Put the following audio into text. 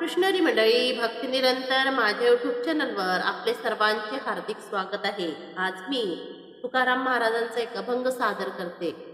कृष्णरी मंडळी भक्ती निरंतर माझ्या युट्यूब चॅनलवर आपले सर्वांचे हार्दिक स्वागत आहे. आज मी तुकाराम महाराजांचा एक अभंग सादर करते.